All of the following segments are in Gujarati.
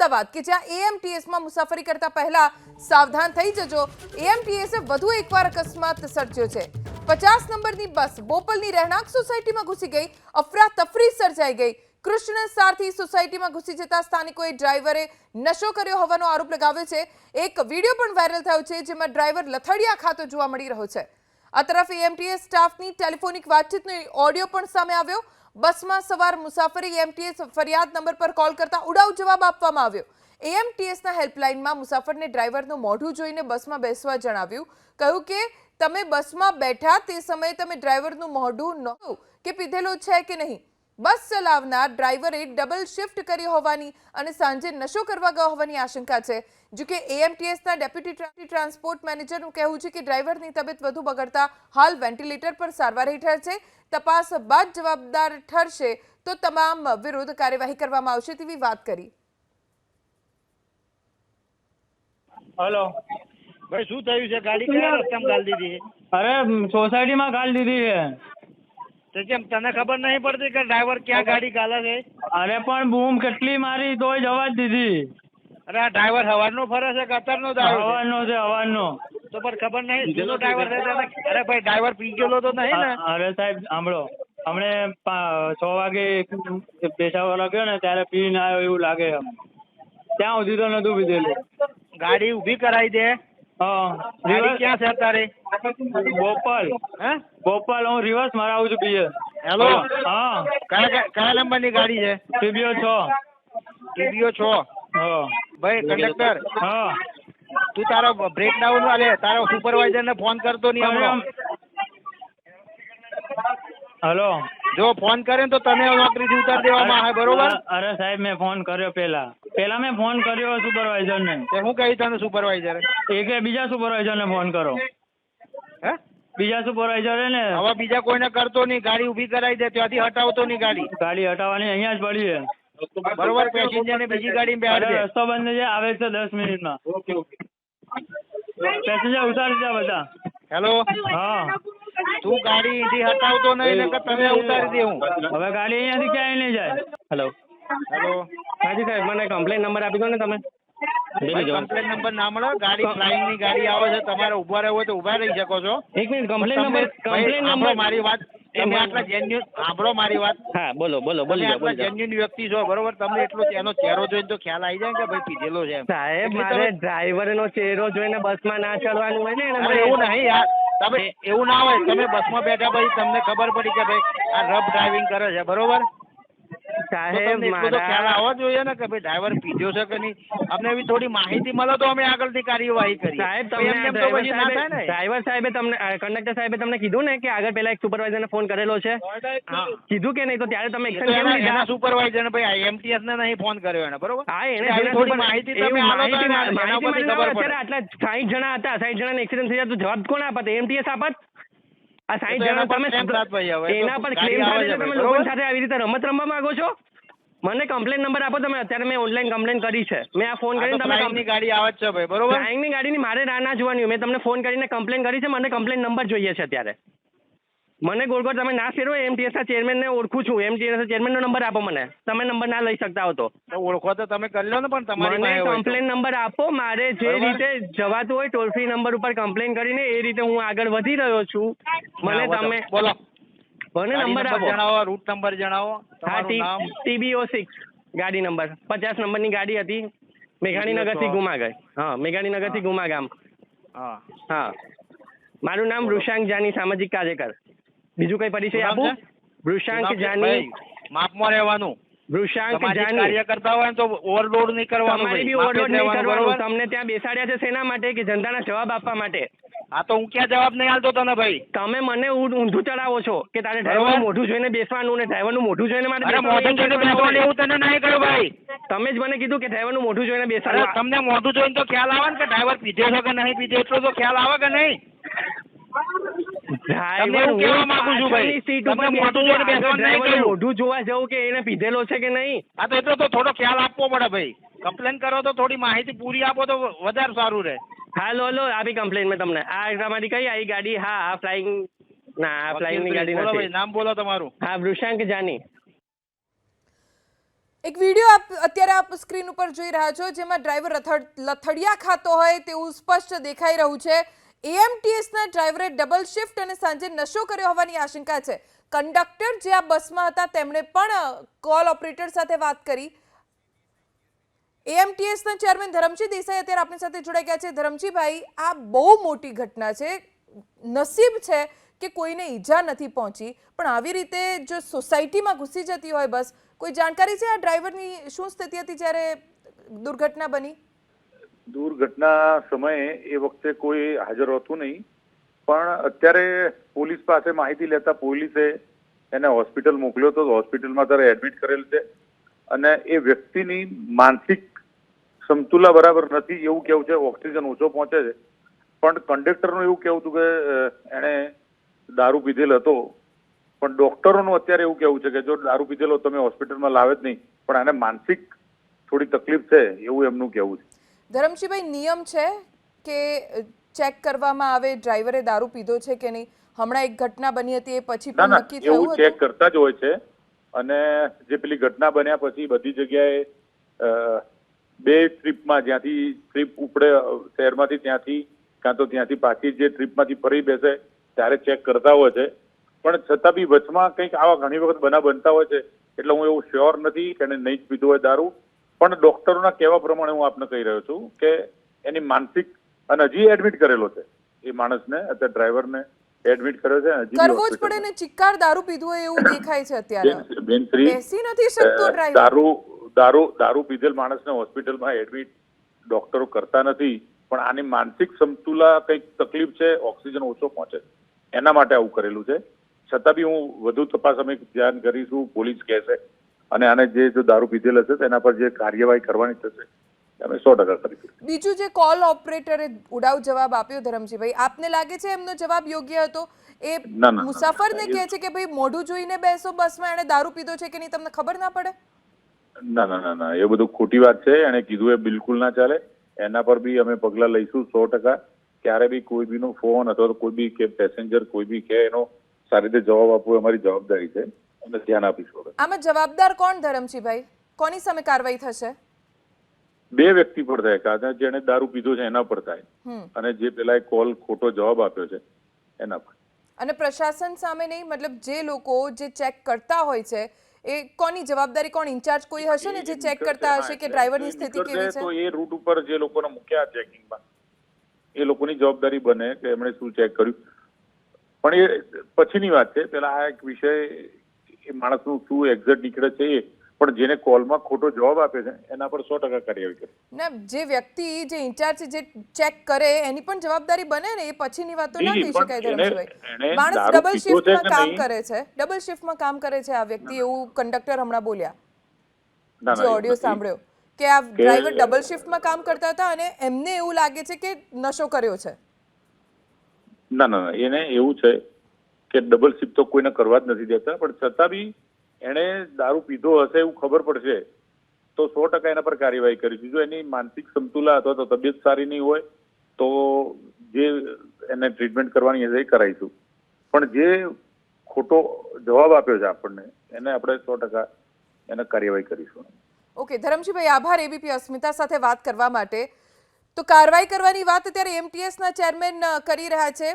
અમદાવાદ કે જ્યાં એએમટીએસમાં મુસાફરી કરતા પહેલા સાવધાન થઈ જજો. એએમટીએસે વધુ એકવાર અકસ્માત સર્જ્યો છે. પચાસ નંબરની બસ બોપલની રહેણાંક સોસાયટીમાં ઘૂસી ગઈ. અફરાતફરી સર્જાઈ ગઈ. કૃષ્ણ સારથી સોસાયટીમાં ઘૂસી જતા સ્થાનિકોએ ડ્રાઈવરે નશો કર્યો હોવાનો આરોપ લગાવ્યો છે. એક વીડિયો પણ વાયરલ થયો છે જેમાં ડ્રાઈવર લથડિયા ખાતો જોવા મળી રહ્યો છે. આ તરફ એએમટીએસ સ્ટાફની ટેલિફોનિક વાતચીતનો ઓડિયો પણ સામે આવ્યો. બસમાં સવાર મુસાફરી એએમટીએસ ફરિયાદ નંબર પર કોલ કરતા ઉડાવ જવાબ આપવામાં આવ્યો. એએમટીએસના હેલ્પલાઇનમાં મુસાફરને ડ્રાઈવરનું મોઢું જોઈને બસમાં બેસવા જણાવ્યું. કહ્યું કે, તમે બસમાં બેઠા તે સમયે તમે ડ્રાઈવરનું મોઢું નહોતું કે પીધેલો છે કે નહીં. બસ ચલાવનાર ડ્રાઈવરે ડબલ શિફ્ટ કરી હોવાની અને સાંજે નશો કરવા ગયો હોવાની આશંકા છે. જો કે એએમટીએસના ડેપ્યુટી ટ્રા- ટ્રાન્સપોર્ટ મેનેજરનું કહેવું છે કે ડ્રાઈવરની તબિયત વધુ બગડતા હાલ વેન્ટિલેટર પર સારવાર હેઠળ છે. તપાસ બાદ જવાબદાર ઠરશે તો તમામ વિરુદ્ધ કાર્યવાહી કરવામાં આવશે તેવી વાત કરી. હલો. ભાઈ શું થયું છે? ગાડી કયા રસ્તામાં ગાળી દીધી? અરે સોસાયટીમાં ગાળ દીધી છે. તો કેમ તને ખબર નહીં પડતી કે ડ્રાઈવર ક્યાં ગાડી ગાલે છે? અરે પણ બૂમ કેટલી મારી તોય જવા જ દીધી. અરે આ ડ્રાઈવર હવારનો ફરે છે કે અત્યારનો ડ્રાઈવર હવાનો છે? હવાનો છે તો પણ ખબર નહીં જૂનો ડ્રાઈવર છે અરે ભાઈ ડ્રાઈવર પી ગયેલો તો નહીં ને. અરે સાહેબ સાંભળો. હમણે છ વાગે પેશાબ ગયો ને ત્યારે પીને આવ્યો એવું લાગે ત્યાં સુધી તો નતું પીધેલું. ગાડી ઊભી કરાવી દે. હા રિવર્સ ક્યાં છે અત્યારે? બોપલ હે? બોપલ હું રિવર્સ મરાવું છું બીજે હેલો હા. કયા કયા- નંબર નંબરની ગાડી છે? ટીબીઓ છો. ટીવીઓ છો. હા. ભાઈ કંડક્ટર હા. તું તારો બ્રેકડાઉન વાલે તારો સુપરવાઇઝર ને ફોન કરતો નહીં હમણાં. હલો. જો ફોન કરે તો તને નોકરીથી ઉતાર દેવામાં આવે બરોબર? અરે- સાહેબ મેં ફોન કર્યો પેલા પેલા મેં ફોન કર્યો સુપરવાઇઝર ને. તે હું કહી તને સુપરવાઇઝર એ? કે બીજા સુપરવાઇઝર ને ફોન કરો. હે? બીજા સુપરવાઇઝર ને. હવે બીજા કોઈને કરતો નહીં ગાડી ઊભી કરાવી દે ત્યાંથી હટાવતો નહીં ગાડી. ગાડી હટાવવાની અહીંયા જ પડી છે. બરોબર પેસેન્જર ને બીજી ગાડી બેહાડ દે. રસ્તો બંધ છે આવે છે દસ મિનિટમાં. પેસેન્જર ઉતારી જા બધા. હેલો હા. તું ગાડી અહીંથી હટાવતો નહીં ને કે તને ઉતારી દે હું. હવે ગાડી અહીંયાથી ક્યાંય નહીં જાય. હેલો હેલો હાજી સાહેબ મને કમ્પ્લેન નંબર આપી દો ને તમે. કમ્પ્લેન નંબર ના મળે. ગાડી ફ્લાઇંગની ગાડી આવે છે તમારે ઊભા રહેવું હોય તો ઊભા રહી શકો છો. એક minute complain number complain number મારી વાત તમે આટલા જેન્યુન સાંભળો મારી વાત. હા બોલો બોલો તમે આટલા જેન્યુન વ્યક્તિ છો બરોબર? તમને એટલો એનો ચહેરો જોઈને તો ખ્યાલ આવી જાય કે ભાઈ પીધેલો છે સાહેબ મારે ડ્રાઈવર નો ચહેરો જોઈને બસમાં ના ચડવાનું હોય ને એવું નહીં યાર તમે એવું ના હોય તમે બસમાં બેઠા પછી તમને ખબર પડી કે ભાઈ આ રફ ડ્રાઇવિંગ કરે છે બરોબર? સાહેબ મારા ખ્યાલ આવવો જોઈએ ને કે ભાઈ ડ્રાઈવર પીધો છે કે નહીં? અમને એવી થોડી માહિતી મળે તો અમે આગળથી કાર્યવાહી કરીએ. સાહેબ તમે ડ્રાઈવર પછી ના થાય સાહેબે ને? ડ્રાઈવર સાહેબે તમને કંડક્ટર સાહેબે તમને કીધું ને કે આગળ પેલા એક સુપરવાઇઝર ને ફોન કરેલો છે? કીધું કે નહીં? તો ત્યારે તમે એક્શન કેમ લીધા? સુપરવાઇઝર ભાઈ એમટીએસ ને નહીં ફોન કર્યો એને બરોબર? હા એને થોડી માહિતી તમે માહિતી આટલા 60 જણા હતા સાઠ જણાને એક્સિડન્ટ થઈ જાય તો જવાબ કોણ આપત એમટીએસ આપત? આ એના જણા તમે એના પર ક્લેમ સાથે તમે લોકો સાથે આવી રીતે રમત રમવા માંગો છો? મને કમ્પ્લેન નંબર આપો તમે અત્યારે મેં ઓનલાઈન કમ્પ્લેન કરી છે. મેં આ ફોન કરીને તમે flying ની ગાડી આવે છે ભાઈ બરોબર? ફ્લાઇંગની ગાડીની મારે રાહ ના જોવાની મેં તમને ફોન કરીને કમ્પ્લેન કરી છે મને કમ્પ્લેન નંબર જોઈએ છે અત્યારે. મને ગોળ ગોળ તમે ના ફેરવો એમટીએસ ના ચેરમેનને ઓળખું છું. એમટીએસ ચેરમેનનો નંબર આપો મને. તમે નંબર ના લઈ શકતા હો તો. ઓળખો તો તમે કરી લો ને પણ તમારી મને. કમ્પ્લેન નંબર આપો. મારે જે રીતે જવાતું હોય ટોલ ફ્રી નંબર ઉપર કમ્પ્લેન કરીને એ રીતે હું આગળ વધી રહ્યો છું. મને તમે બોલો. મને ગાડી નંબર આપો. જણાવો રૂટ નંબર જણાવો હા ટીબીઓ સિક્સ ગાડી નંબર પચાસ નંબરની ગાડી હતી. મેઘાણીનગરથી. ગુમા ગઈ હા મેઘાણીનગરથી ગુમા ગામ હા. હા. મારું નામ વૃષાંક જાની સામાજિક કાર્યકર. બીજું કઈ પરિચય આપું વૃષાંક જાની માપમાં રહેવાનું. વૃષાંક જાની કાર્ય કરતા હોય તો ઓવરલોડ નહીં કરવાનું તમારે બી ઓવરલોડ નહીં કરવાનું. તમને ત્યાં બેસાડ્યા છે શેના માટે કે જનતાના જવાબ આપવા માટે? હા તો હું ક્યાં જવાબ નહીં આલતો તને ભાઈ? તમે મને ઊંધું ચડાવો છો કે તારે ડ્રાઈવર મોઢું જોઈને બેસવાનું ને ડ્રાઈવરનું મોઢું જોઈને મારે મોઢું જોઈને બેસવાનું એવું તને નહીં કરો ભાઈ. તમે જ મને કીધું કે ડ્રાઈવરનું મોઢું જોઈને બેસાડો. તમને મોઢું જોઈને તો ખ્યાલ આવે ને કે ડ્રાઈવર પીધે છે કે નહીં? પીધે એટલો તો ખ્યાલ આવે કે નહીં? તમને એવું કહેવા માંગુ છું ભાઈ. પાછળની સીટ તમને ઉપર મોઢું બેસું, જોઈને બેસવાનું આગળ નહીં ડ્રાઈવરનું કહ્યું. મોઢું જોવા જવું કે એને પીધેલો છે કે નહીં? હા તો એટલો તો થોડો ખ્યાલ આપવો પડે ભાઈ. કમ્પ્લેન કરો તો થોડી માહિતી પૂરી આપો તો વધારે સારું રહે. હા લો લો આપી કમ્પ્લેન મેં તમને. આ તમારી કઈ? આવી ગાડી હા આ ફ્લાઇંગ ના આ ફ્લાઇંગની ગાડી બોલો ભાઈ નથી નામ બોલો તમારું. હા વૃષાંક જાની. એક વીડિયો આપ અત્યારે આપ સ્ક્રીન ઉપર જોઈ રહ્યા છો જેમાં ડ્રાઈવર લથડિયા ખાતો હોય તેવું સ્પષ્ટ દેખાઈ રહ્યું છે. એએમટીએસના ડ્રાઈવરે ડબલ શિફ્ટ અને સાંજે નશો કર્યો હોવાની આશંકા છે. કંડક્ટર જે આ બસમાં હતા, તેમણે પણ કોલ ઓપરેટર સાથે વાત કરી. એએમટીએસના ચેરમેન ધરમજી દેસાઈ અત્યારે આપણી સાથે જોડાઈ ગયા છે. ધરમજીભાઈ, આ બહુ મોટી ઘટના છે. નસીબ છે કે કોઈને ઈજા નથી પહોંચી, પણ આવી રીતે જો સોસાયટીમાં ઘૂસી જતી હોય બસ, કોઈ જાણકારી છે આ ડ્રાઈવરની શું સ્થિતિ હતી જ્યારે દુર્ઘટના બની? દુર્ઘટના સમયે એ વખતે કોઈ હાજર હતું નહીં. પણ અત્યારે પોલીસ પાસે માહિતી લેતા પોલીસે એને હોસ્પિટલ મોકલ્યો તો હોસ્પિટલમાં ત્યારે એડમિટ કરેલ છે. અને એ વ્યક્તિની માનસિક સમતુલા બરાબર નથી એવું કેવું છે, ઓક્સિજન ઓછો પહોંચે છે. પણ કંડક્ટરનું એવું કેવું હતું કે એણે દારૂ પીધેલ હતો. પણ ડોક્ટરોનું અત્યારે એવું કેવું છે કે જો દારૂ પીધેલો તમે હોસ્પિટલમાં લાવે જ નહીં, પણ આને માનસિક થોડી તકલીફ છે એવું એમનું કહેવું છે. ધરમજીભાઈ નિયમ છે કે ચેક કરવામાં આવે ડ્રાઈવરે દારૂ પીધો છે કે નહીં? હમણાં એક ઘટના બની હતી એ પછી પણ નક્કી થયું એવું ચેક કરતા જ હોય છે. અને જે પેલી ઘટના બન્યા પછી બધી જગ્યાએ બે ટ્રીપમાં જ્યાંથી ટ્રીપ ઉપડે શહેરમાંથી ત્યાંથી કાં તો ત્યાંથી પાછી જે ટ્રીપમાંથી ફરી બેસે ત્યારે ચેક કરતા હોય છે. પણ છતાં બી વચમાં કંઈક આવા ઘણી વખત બના બનતા હોય છે. એટલે હું એવું શ્યોર નથી કે એને નહીં જ પીધું હોય દારૂ. પણ ડોક્ટરોના કહેવા પ્રમાણે હું આપને કહી રહ્યો છું કે એની માનસિક અને હજી એડમિટ કરેલો છે. એ માણસને અત્યારે ડ્રાઈવરને એડમિટ કર્યો છે હજી કરવો જ પડે ને ચિક્કાર દારૂ પીધું એવું દેખાય છે અત્યારે. બેન શ્રી બેસી નથી શકતો ડ્રાઈવર દારૂ દારૂ દારૂ પીધેલ માણસને હોસ્પિટલમાં એડમિટ ડોક્ટરો કરતા નથી પણ આની માનસિક સમતુલા કંઈક તકલીફ છે ઓક્સિજન ઓછો પહોંચે એના માટે આવું કરેલું છે. છતાં બી હું વધુ તપાસ અમે ધ્યાન કરીશું પોલીસ કહેશે. અને આને જે જો દારૂ પીધેલ હશે તેના પર જે કાર્યવાહી કરવાની થશે અમે સો ટકા કરીશું બીજું જે કોલ ઓપરેટરે ઉડાવ જવાબ આપ્યો ધરમજીભાઈ આપને લાગે છે એમનો જવાબ યોગ્ય હતો? એ મુસાફરને કહે છે કે ભાઈ મોઢું જોઈને બેસો બસમાં એને દારૂ પીધો છે કે નહીં તમને ખબર ના પડે? ના ના ના ના એ બધું ખોટી વાત છે એને કીધું એ બિલકુલ ના ચાલે. એના પર બી અમે પગલાં લઈશું સો ટકા. ક્યારે બી કોઈ બીનો ફોન અથવા કોઈ બી કે પેસેન્જર કોઈ બી કે એનો સારી રીતે જવાબ આપવો અમારી જવાબદારી છે. અને ધ્યાન આપીશું આમાં જવાબદાર કોણ ધરમજીભાઈ? કોની સામે કાર્યવાહી થશે? બે વ્યક્તિ પર થાય. કાં જેને દારૂ પીધો છે એના પર થાય. અને જે પેલા કોલ ખોટો જવાબ આપ્યો છે એના પર. અને પ્રશાસન સામે નહીં મતલબ જે લોકો જે ચેક કરતા હોય છે એ કોની જવાબદારી કોણ ઇન્ચાર્જ કોઈ હશે ને જે ચેક કરતા હશે કે ડ્રાઈવરની સ્થિતિ કેવી તો એ રૂટ ઉપર જે લોકોને મૂક્યા ચેકિંગમાં એ લોકોની જવાબદારી બને કે એમણે શું ચેક કર્યું. પણ એ પછીની વાત છે પેલા આ એક વિષય એ માણસનું શું એક્ઝેક્ટ નીકળે છે એ પણ જેને કોલમાં ખોટો જવાબ આપે છે એના પર સો ટકા કાર્યવાહી કરે. ના જે વ્યક્તિ જે ઇન્ચાર્જ જે ચેક કરે એની પણ જવાબદારી બને ને એ પછીની વાતો ના કહી શકાય એને- માણસ ડબલ શિફ્ટમાં કામ કરે છે. ડબલ શિફ્ટમાં કામ કરે છે આ વ્યક્તિ એવું કંડક્ટર હમણાં બોલ્યા. જે ઓડિયો સાંભળ્યો કે આ ડ્રાઈવર ડબલ શિફ્ટમાં કામ કરતા હતા અને એમને એવું લાગે છે કે નશો કર્યો છે. ના ના એને એવું છે કે ડબલ શિફ્ટ તો કોઈને કરવા જ નથી દેતા, પણ છતાં બી એણે દારૂ પીધો હશે એવું ખબર પડશે, તો સો ટકા એના પર કાર્યવાહી કરીશું જો એની માનસિક સમતુલા અથવા તો તબિયત સારી નહીં હોય, તો જે એને ટ્રીટમેન્ટ કરવાની હશે એ કરાવીશું. પણ જે ખોટો જવાબ આપ્યો છે આપણને, એને આપણે સો ટકા એને કાર્યવાહી કરીશું. ઓકે, ધરમજીભાઈ, આભાર એબીપી અસ્મિતા સાથે વાત કરવા માટે. તો કાર્યવાહી કરવાની વાત અત્યારે એમટીએસના ચેરમેન કરી રહ્યા છે.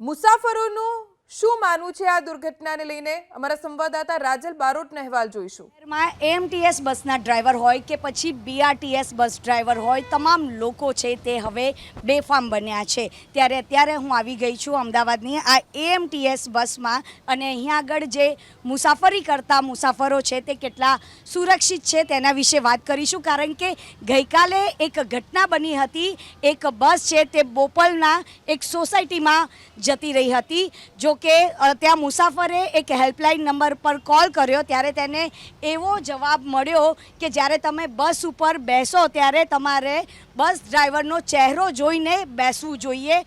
મુસાફરોનું શું માનવું છે આ દુર્ઘટનાને લઈને? અમારા સંવાદદાતા રાજલ બારોટનો અહેવાલ જોઈશું. શહેરમાં એમટીએસ બસના ડ્રાઈવર હોય કે પછી બીઆરટીએસ બસ ડ્રાઈવર હોય, તમામ લોકો છે તે હવે બેફામ બન્યા છે. ત્યારે અત્યારે હું આવી ગઈ છું અમદાવાદની. આ એએમટીએસ બસમાં અને અહીંયા આગળ જે મુસાફરી કરતા મુસાફરો છે તે કેટલા સુરક્ષિત છે તેના વિશે વાત કરીશું. કારણ કે ગઈકાલે એક ઘટના બની હતી. એક બસ છે તે બોપલના એક સોસાયટીમાં જતી રહી હતી, જો કે ત્યાં મુસાફરે એક હેલ્પલાઇન નંબર પર કોલ કર્યો ત્યારે તેને એવો જવાબ મળ્યો કે જ્યારે તમે બસ ઉપર બેસો ત્યારે તમારે બસ ડ્રાઈવરનો ચહેરો જોઈને બેસવું જોઈએ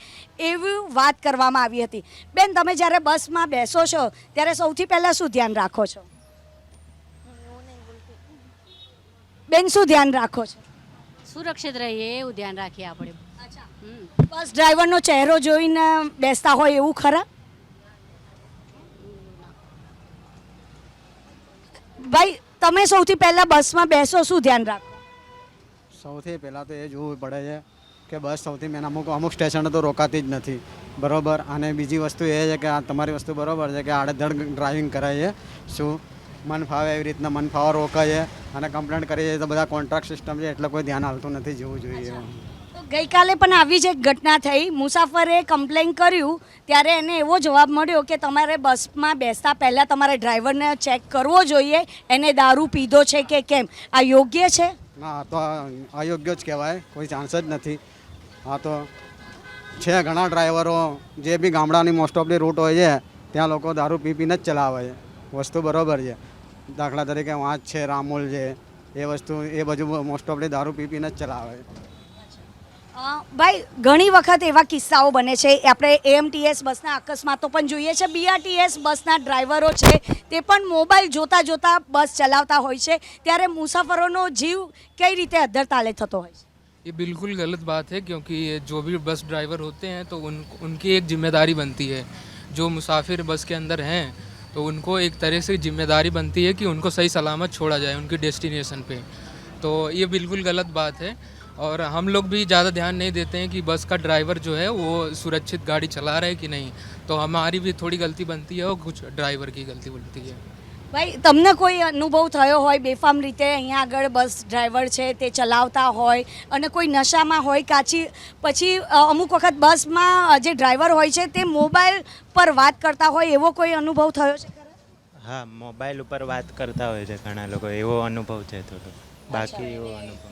એવી વાત કરવામાં આવી હતી. બેન તમે જ્યારે બસમાં બેસો છો ત્યારે સૌથી પહેલાં શું ધ્યાન રાખો છો? બેન શું ધ્યાન રાખો છો? સુરક્ષિત રહીએ એવું ધ્યાન રાખીએ આપણે. બસ ડ્રાઈવરનો ચહેરો જોઈને બેસતા હોય એવું ખરા? ભાઈ તમે સૌથી પહેલાં બસમાં બેસો શું ધ્યાન રાખો? સૌથી પહેલાં તો એ જોવું પડે છે કે બસ સૌથી મેન અમુક અમુક સ્ટેશને તો રોકાતી જ નથી. બરાબર? અને બીજી વસ્તુ એ છે કે આ તમારી વસ્તુ બરોબર છે કે આડેધડ ડ્રાઇવિંગ કરાય છે. શું? મન ફાવે એવી રીતના મન ફાવે રોકાય છે અને કમ્પ્લેન્ટ કરીએ તો બધા કોન્ટ્રાક્ટ સિસ્ટમ છે એટલે કોઈ ધ્યાન આવતું નથી જોવું જોઈએ. ગઈકાલે પણ આવી જ એક ઘટના થઈ. મુસાફરે કમ્પ્લેન કર્યું, ત્યારે એને એવો જવાબ મળ્યો કે તમારે બસમાં બેસતા પહેલાં તમારે ડ્રાઈવરને ચેક કરવો જોઈએ. એને દારૂ પીધો છે કે કેમ? આ યોગ્ય છે? ના, તો અયોગ્ય જ કહેવાય. કોઈ ચાન્સ જ નથી. હા તો છે ઘણા ડ્રાઈવરો, જે બી ગામડાની મોસ્ટ ઓફલી રૂટ હોય છે, ત્યાં લોકો દારૂ પી પીને જ ચલાવે છે. વસ્તુ બરોબર છે. દાખલા તરીકે વાંચ છે, રામોલ છે, એ વસ્તુ, એ બધું મોસ્ટ ઓફલી દારૂ પી પીને જ ચલાવે છે. ભાઈ ઘણી વખત એવા કિસ્સાઓ બને છે આપણે એએમટીએસ બસના અકસ્માતો પણ જોઈએ છે બીઆરટીએસ બસના ડ્રાઈવરો છે તે પણ મોબાઈલ જોતા જોતા બસ ચલાવતા હોય છે ત્યારે મુસાફરોનો જીવ કઈ રીતે અદ્ધરતાલે થતો હોય છે ये बिल्कुल गलत बात है क्योंकि ये जो भी बस ड्राइवर होते हैं तो उन उनकी एक जिम्मेदारी बनती है जो मुसाफिर बस के अंदर हैं तो उनको एक तरह से जिम्मेदारी बनती है कि उनको सही सलामत छोड़ा जाए उनकी डेस्टिनेशन पे तो ये बिल्कुल गलत बात है और हम लोग भी ज़्यादा ध्यान नहीं देते हैं कि बस का ड्राइवर जो है वो सुरक्षित गाड़ी चला रहा है कि नहीं तो हमारी भी थोड़ी गलती बनती है और कुछ ड्राइवर की गलती बनती है ભાઈ તમને કોઈ અનુભવ થયો હોય બેફામ રીતે અહીંયા આગળ બસ ડ્રાઈવર છે તે ચલાવતા હોય અને કોઈ નશામાં હોય કાચી પછી અ, અમુક વખત બસમાં જે ડ્રાઈવર હોય છે તે મોબાઈલ પર વાત કરતા હોય એવો કોઈ અનુભવ થયો છે ખરા? હા મોબાઈલ ઉપર વાત કરતા હોય છે ઘણા લોકો એવો અનુભવ છે થોડો બાકી એવો અનુભવ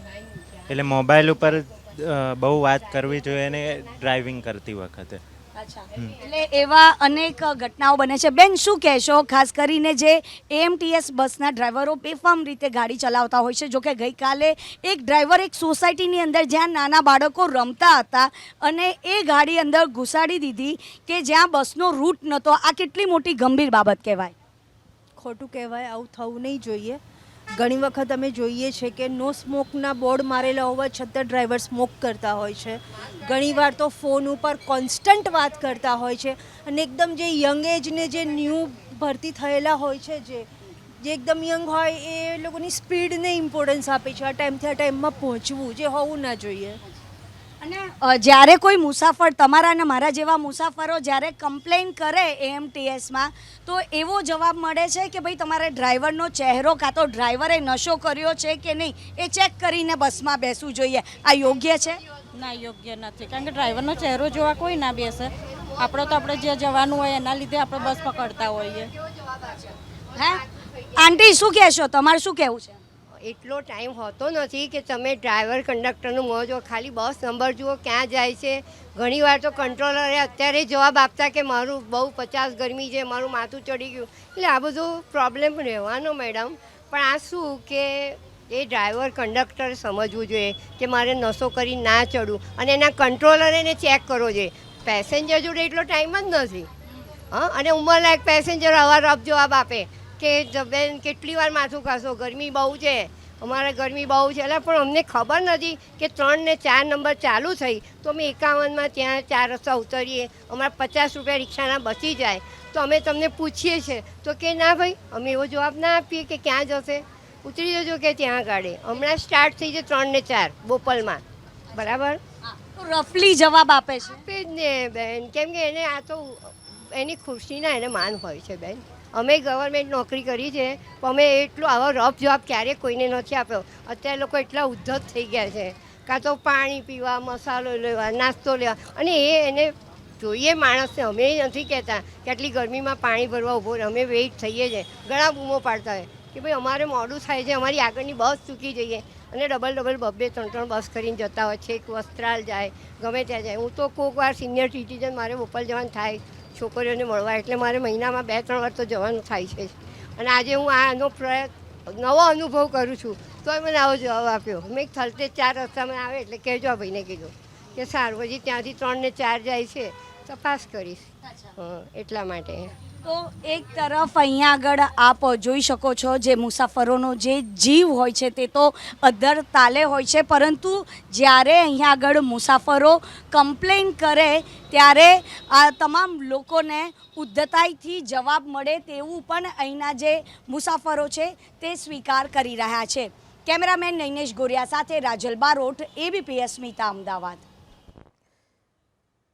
એટલે મોબાઈલ ઉપર બહુ વાત કરવી જોઈએ ને ડ્રાઇવિંગ કરતી વખતે. અચ્છા. એટલે એવા અનેક ઘટનાઓ બને છે. બેન શું કહેશો? ખાસ કરીને જે એએમટીએસ બસના ડ્રાઈવરો બેફામ રીતે ગાડી ચલાવતા હોય છે. જોકે ગઈકાલે એક ડ્રાઈવર એક સોસાયટીની અંદર જ્યાં નાના બાળકો રમતા હતા અને એ ગાડી અંદર ઘુસાડી દીધી કે જ્યાં બસનો રૂટ નહોતો. આ કેટલી મોટી ગંભીર બાબત કહેવાય? ખોટું કહેવાય આવું થવું નહીં જોઈએ. ઘણી વખત અમે જોઈએ છે કે નો સ્મોકના બોર્ડ મારેલા હોવા છતાં ડ્રાઈવર સ્મોક કરતા હોય છે. ઘણીવાર તો ફોન ઉપર કોન્સ્ટન્ટ વાત કરતા હોય છે અને એકદમ જે યંગ એજને જે ન્યૂ ભરતી થયેલા હોય છે જે જે એકદમ યંગ હોય એ લોકોની સ્પીડને ઇમ્પોર્ટન્સ આપે છે. આ ટાઈમથી આ ટાઈમમાં પહોંચવું જે હોવું ના જોઈએ. અને જ્યારે કોઈ મુસાફર તમારા અને મારા જેવા મુસાફરો જ્યારે કમ્પ્લેન કરે એએમટીએસમાં તો એવો જવાબ મળે છે કે ભાઈ તમારે ડ્રાઈવરનો ચહેરો કાં તો ડ્રાઈવરે નશો કર્યો છે કે નહીં એ ચેક કરીને બસમાં બેસવું જોઈએ. આ યોગ્ય છે? ના યોગ્ય નથી. કારણ કે ડ્રાઈવરનો ચહેરો જોવા કોઈ ના બેસે. આપણે તો આપણે જે જવાનું હોય એના લીધે આપણે બસ પકડતા હોઈએ. હે? આંટી શું કહેશો? તમારે શું કહેવું છે? એટલો ટાઈમ હોતો નથી કે તમે ડ્રાઈવર, કંડક્ટરનું મોં જો ખાલી બસ નંબર જુઓ, ક્યાં જાય છે? ઘણીવાર તો કંટ્રોલરે અત્યારે જવાબ આપતા કે મારું બહુ પચાસ ગરમી છે, મારું માથું ચડી ગયું. એટલે આ બધું પ્રોબ્લેમ રહેવાનો મેડમ. પણ આ શું કે એ ડ્રાઈવર, કંડક્ટર સમજવું જોઈએ કે મારે નશો કરી ના ચડવું અને એના કંટ્રોલર એને ચેક કરવો જોઈએ. પેસેન્જર જોડે એટલો ટાઈમ જ નથી. હા, અને ઉંમરલાયક પેસેન્જર અવારનવાર જવાબ આપે કે બેન કેટલી વાર માથું ખાશો ગરમી બહુ છે. અમારે ગરમી બહુ છે એટલે પણ અમને ખબર નથી કે ત્રણ ને ચાર નંબર ચાલુ થઈ. તો અમે એકાવનમાં ત્યાં ચાર રસ્તા ઉતરીએ અમારા પચાસ રૂપિયા રિક્ષાના બચી જાય. તો અમે તમને પૂછીએ છીએ તો કે ના ભાઈ અમે એવો જવાબ ના આપીએ કે ક્યાં જશે? ઉતરી જજો કે ત્યાં ગાડી. હમણાં સ્ટાર્ટ થઈ છે ત્રણ ને ચાર બોપલમાં. બરાબર? રફલી જવાબ આપે છે. આપે જ ને બેન. કેમ કે એને આ તો એની ખુશીના એને માન હોય છે બેન. અમે ગવર્મેન્ટ નોકરી કરી છે, પણ અમે એટલો, આવો રફ જવાબ ક્યારેય કોઈને નથી આપ્યો. અત્યારે લોકો એટલા ઉદ્ધત થઈ ગયા છે. કાં તો પાણી પીવા, મસાલો લેવા, નાસ્તો લેવા, અને એ એને જોઈએ માણસને. અમે નથી કહેતા કે આટલી ગરમીમાં પાણી ભરવા ઊભો અમે વેઇટ થઈએ છીએ ઘણા બૂમો પાડતા હોય કે ભાઈ અમારે મોડું થાય છે, અમારી આગળની બસ ચૂકી જઈએ. અને ડબલ ડબલ બબ્બે ત્રણ ત્રણ બસ કરીને જતા હોય છે. એક વસ્ત્રાલ જાય, ગમે ત્યાં જાય. હું તો કોઈક વાર સિનિયર સિટીઝન મારે બોપલ જવાનું થાય. છોકરીઓને મળવા. એટલે મારે મહિનામાં બે ત્રણ વાર તો જવાનું થાય છે અને આજે હું આનો પ્રયત્ન નવો અનુભવ કરું છું તોય મને આવો જવાબ આપ્યો. મેં થલતે ચાર રસ્તામાં આવે એટલે કહેજો આ ભાઈને કીધું કે સારું હજી ત્યાંથી ત્રણ ને ચાર જાય છે તપાસ કરીશ. હા એટલા માટે. તો એક તરફ અહીંયા આગળ આપ જોઈ શકો છો જે મુસાફરોનો જે જીવ હોય છે તે તો અધર તાલે હોય છે, પરંતુ જ્યારે અહીંયા આગળ મુસાફરો કમ્પ્લેન કરે ત્યારે આ તમામ લોકોને ઉદ્ધતાઈથી જવાબ મળે તેવું પણ અહીંના જે મુસાફરો છે તે સ્વીકાર કરી રહ્યા છે. કેમેરામેન નૈનેશ ગોરિયા સાથે રાજલ બારોટ એબીપીએસ અસ્મિતા અમદાવાદ.